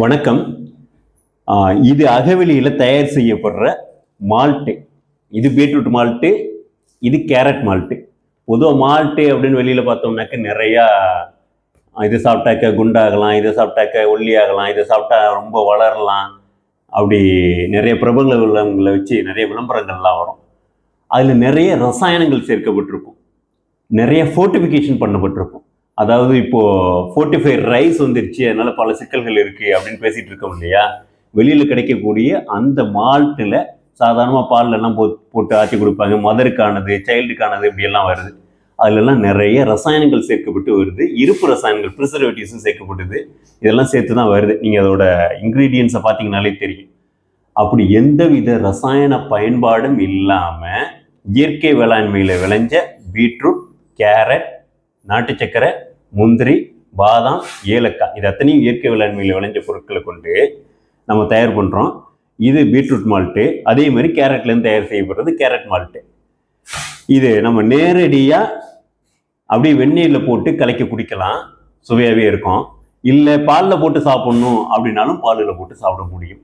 வணக்கம். இது அகவெளியில் தயார் செய்யப்படுற மால்ட்டு. இது பீட்ரூட் மால்ட்டு இது கேரட் மால்ட்டு. பொதுவாக மால்ட்டு அப்படின்னு வெளியில் பார்த்தோம்னாக்க நிறையா இது சாப்பிட்டாக்க குண்டாகலாம் இதை சாப்பிட்டாக்க ஒல்லியாகலாம் இதை சாப்பிட்டா ரொம்ப வளரலாம். அப்படி நிறைய பிரபல உள்ளவங்களை வச்சு நிறைய விளம்பரங்கள்லாம் வரும். அதில் நிறைய ரசாயனங்கள் சேர்க்கப்பட்டிருக்கும். நிறைய ஃபோர்ட்டிஃபிகேஷன் பண்ணப்பட்டிருக்கும். அதாவது இப்போ ஃபோர்ட்டிஃபை ரைஸ் வந்துருச்சு அதனால பல சிக்கல்கள் இருக்கு அப்படின்னு பேசிட்டு இருக்கோம் இல்லையா? வெளியில கிடைக்கக்கூடிய அந்த மால்ட்டில் சாதாரணமாக பால்ல எல்லாம் போ போட்டு ஆட்டி கொடுப்பாங்க. மதருக்கானது சைல்டுக்கானது இப்படியெல்லாம் வருது. அதிலெல்லாம் நிறைய ரசாயனங்கள் சேர்க்கப்பட்டு வருது. இருப்பு ரசாயனங்கள் ப்ரிசர்வேட்டிவ்ஸும் சேர்க்கப்பட்டது. இதெல்லாம் சேர்த்து தான் வருது. நீங்கள் அதோட இன்க்ரீடியன்ஸை பார்த்தீங்கனாலே தெரியும். அப்படி எந்தவித ரசாயன பயன்பாடும் இல்லாமல் இயற்கை வேளாண்மையில் விளைஞ்ச பீட்ரூட் கேரட் நாட்டு சக்கரை முந்திரி பாதாம் ஏலக்காய் இது அத்தனையும் இயற்கை வேளாண்மையில் விளைஞ்ச பொருட்களை கொண்டு நம்ம தயார் பண்ணுறோம் இது பீட்ரூட் மால்ட்டு அதே மாதிரி கேரட்லேருந்து தயார் செய்யப்படுறது கேரட் மால்ட்டு. இது நம்ம நேரடியாக அப்படியே வெந்நீரில் போட்டு கலக்கி குடிக்கலாம். சுவையாகவே இருக்கும். இல்லை பாலில் போட்டு சாப்பிட்ணும் அப்படின்னாலும் பாலில் போட்டு சாப்பிட முடியும்.